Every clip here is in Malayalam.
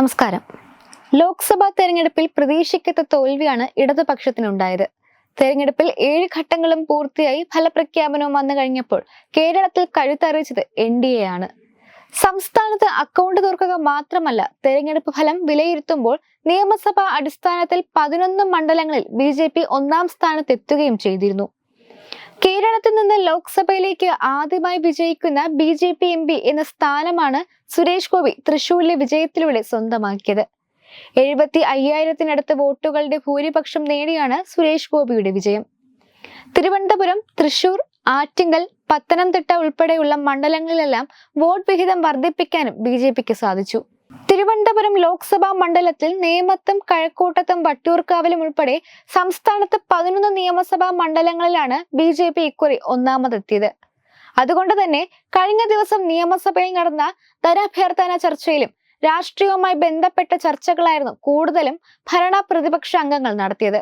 നമസ്കാരം. ലോക്സഭാ തെരഞ്ഞെടുപ്പിൽ പ്രതീക്ഷിക്കാത്ത തോൽവിയാണ് ഇടതുപക്ഷത്തിനുണ്ടായത്. തെരഞ്ഞെടുപ്പിൽ ഏഴ് ഘട്ടങ്ങളും പൂർത്തിയായി ഫലപ്രഖ്യാപനവും വന്നു കഴിഞ്ഞപ്പോൾ കേരളത്തിൽ കഴുത്തറിയിച്ചത് എൻ ഡി എ ആണ് സംസ്ഥാനത്ത് അക്കൗണ്ട് തുറക്കുക മാത്രമല്ല തെരഞ്ഞെടുപ്പ് ഫലം വിലയിരുത്തുമ്പോൾ നിയമസഭാ അടിസ്ഥാനത്തിൽ പതിനൊന്ന് മണ്ഡലങ്ങളിൽ ബി ഒന്നാം സ്ഥാനത്തെത്തുകയും ചെയ്തിരുന്നു. കേരളത്തിൽ നിന്ന് ലോക്സഭയിലേക്ക് ആദ്യമായി വിജയിക്കുന്ന B J P M P എന്ന സ്ഥാനമാണ് സുരേഷ് ഗോപി തൃശൂരിലെ വിജയത്തിലൂടെ സ്വന്തമാക്കിയത്. എഴുപത്തി അയ്യായിരത്തിനടുത്ത് വോട്ടുകളുടെ ഭൂരിപക്ഷം നേടിയാണ് സുരേഷ് ഗോപിയുടെ വിജയം. തിരുവനന്തപുരം തൃശൂർ ആറ്റിങ്കൽ പത്തനംതിട്ട ഉൾപ്പെടെയുള്ള മണ്ഡലങ്ങളിലെല്ലാം വോട്ട് വിഹിതം വർദ്ധിപ്പിക്കാനും ബി സാധിച്ചു. തിരുവനന്തപുരം ലോക്സഭാ മണ്ഡലത്തിൽ നേമത്തും കഴക്കൂട്ടത്തും വട്ടിയൂർക്കാവിലും ഉൾപ്പെടെ സംസ്ഥാനത്ത് പതിനൊന്ന് നിയമസഭാ മണ്ഡലങ്ങളിലാണ് ബി ജെ പി ഇക്കുറി ഒന്നാമതെത്തിയത്. അതുകൊണ്ട് തന്നെ കഴിഞ്ഞ ദിവസം നിയമസഭയിൽ നടന്ന ധനാഭ്യർത്ഥന ചർച്ചയിലും രാഷ്ട്രീയവുമായി ബന്ധപ്പെട്ട ചർച്ചകളായിരുന്നു കൂടുതലും ഭരണ പ്രതിപക്ഷ അംഗങ്ങൾ നടത്തിയത്.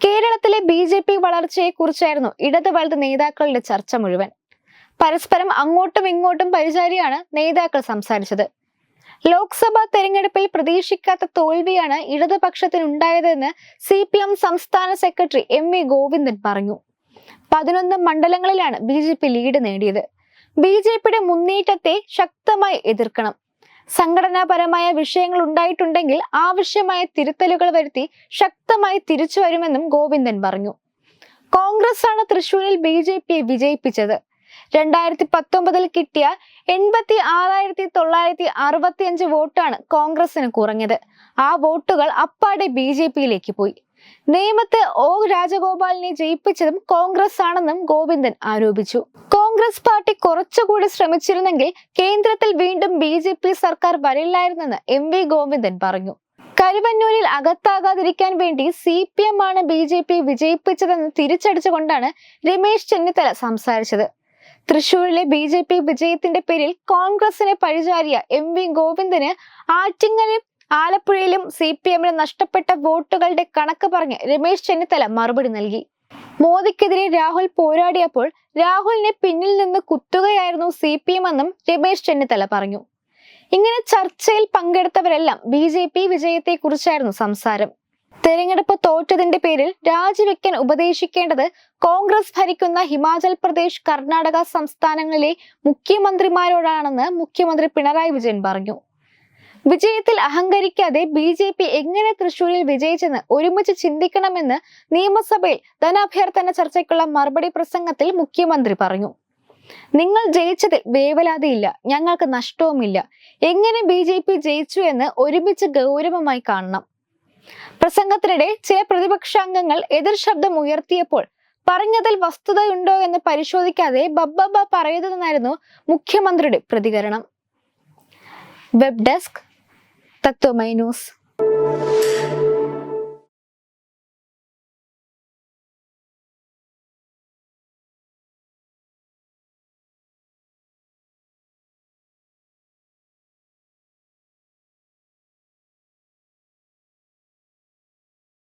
കേരളത്തിലെ ബി ജെ പി വളർച്ചയെ കുറിച്ചായിരുന്നു ഇടത് വലത് നേതാക്കളുടെ ചർച്ച മുഴുവൻ. പരസ്പരം അങ്ങോട്ടും ഇങ്ങോട്ടും പരിചാരിയാണ് നേതാക്കൾ സംസാരിച്ചത്. ലോക്സഭാ തെരഞ്ഞെടുപ്പിൽ പ്രതീക്ഷിക്കാത്ത തോൽവിയാണ് ഇടതുപക്ഷത്തിനുണ്ടായതെന്ന് സി പി എം സംസ്ഥാന സെക്രട്ടറി എം വി ഗോവിന്ദൻ പറഞ്ഞു. പതിനൊന്ന് മണ്ഡലങ്ങളിലാണ് ബി ജെ പി ലീഡ് നേടിയത്. ബി ജെ പിയുടെ മുന്നേറ്റത്തെ ശക്തമായി എതിർക്കണം. സംഘടനാപരമായ വിഷയങ്ങൾ ഉണ്ടായിട്ടുണ്ടെങ്കിൽ ആവശ്യമായ തിരുത്തലുകൾ വരുത്തി ശക്തമായി തിരിച്ചു വരുമെന്നും ഗോവിന്ദൻ പറഞ്ഞു. കോൺഗ്രസ് ആണ് തൃശൂരിൽ ബി ജെ പിയെ വിജയിപ്പിച്ചത്. രണ്ടായിരത്തി പത്തൊമ്പതിൽ കിട്ടിയ എൺപത്തി ആറായിരത്തി തൊള്ളായിരത്തി അറുപത്തി അഞ്ച് വോട്ടാണ് കോൺഗ്രസിന് കുറഞ്ഞത്. ആ വോട്ടുകൾ അപ്പാടെ ബി ജെ പിയിലേക്ക് പോയി. നേമത്ത് ഒ രാജഗോപാലിനെ ജയിപ്പിച്ചതും കോൺഗ്രസ് ആണെന്നും ഗോവിന്ദൻ ആരോപിച്ചു. കോൺഗ്രസ് പാർട്ടി കുറച്ചുകൂടി ശ്രമിച്ചിരുന്നെങ്കിൽ കേന്ദ്രത്തിൽ വീണ്ടും ബി ജെ പി സർക്കാർ വരില്ലായിരുന്നെന്ന് എം വി ഗോവിന്ദൻ പറഞ്ഞു. കരുവന്നൂരിൽ അകത്താകാതിരിക്കാൻ വേണ്ടി സി പി എം ആണ് ബി ജെ പി വിജയിപ്പിച്ചതെന്ന് തിരിച്ചടിച്ചുകൊണ്ടാണ് രമേശ് ചെന്നിത്തല സംസാരിച്ചത്. തൃശൂരിലെ ബി ജെ പി വിജയത്തിന്റെ പേരിൽ കോൺഗ്രസിനെ പഴിചാരിയ എം വി ഗോവിന്ദന് ആറ്റിങ്ങലും ആലപ്പുഴയിലും സി പി എമ്മിന് നഷ്ടപ്പെട്ട വോട്ടുകളുടെ കണക്ക് പറഞ്ഞ് രമേശ് ചെന്നിത്തല മറുപടി നൽകി. മോദിക്കെതിരെ രാഹുൽ പോരാടിയപ്പോൾ രാഹുലിനെ പിന്നിൽ നിന്ന് കുത്തുകയായിരുന്നു സി പി എം എന്നും രമേശ് ചെന്നിത്തല പറഞ്ഞു. ഇങ്ങനെ ചർച്ചയിൽ പങ്കെടുത്തവരെല്ലാം ബി ജെ പി വിജയത്തെ കുറിച്ചായിരുന്നു സംസാരം. തെരഞ്ഞെടുപ്പ് തോറ്റതിന്റെ പേരിൽ രാജിവെക്കാൻ ഉപദേശിക്കേണ്ടത് കോൺഗ്രസ് ഭരിക്കുന്ന ഹിമാചൽ പ്രദേശ് കർണാടക സംസ്ഥാനങ്ങളിലെ മുഖ്യമന്ത്രിമാരോടാണെന്ന് മുഖ്യമന്ത്രി പിണറായി വിജയൻ പറഞ്ഞു. വിജയത്തിൽ അഹങ്കരിക്കാതെ ബി ജെ പി എങ്ങനെ തൃശൂരിൽ വിജയിച്ചെന്ന് ഒരുമിച്ച് ചിന്തിക്കണമെന്ന് നിയമസഭയിൽ ധനാഭ്യർത്ഥന ചർച്ചയ്ക്കുള്ള മറുപടി പ്രസംഗത്തിൽ മുഖ്യമന്ത്രി പറഞ്ഞു. നിങ്ങൾ ജയിച്ചതിൽ വേവലാതിയില്ല ഞങ്ങൾക്ക് നഷ്ടവുമില്ല. എങ്ങനെ ബി ജെ പി ജയിച്ചു എന്ന് ഒരുമിച്ച് ഗൗരവമായി കാണണം. പ്രസംഗത്തിനിടെ ചില പ്രതിപക്ഷാംഗങ്ങൾ എതിർ ശബ്ദം ഉയർത്തിയപ്പോൾ പറഞ്ഞതിൽ വസ്തുതയുണ്ടോ എന്ന് പരിശോധിക്കാതെ ബബ്ബബ പറയുന്നതെന്നായിരുന്നു മുഖ്യമന്ത്രിയുടെ പ്രതികരണം. Web desk Tatwamayi news.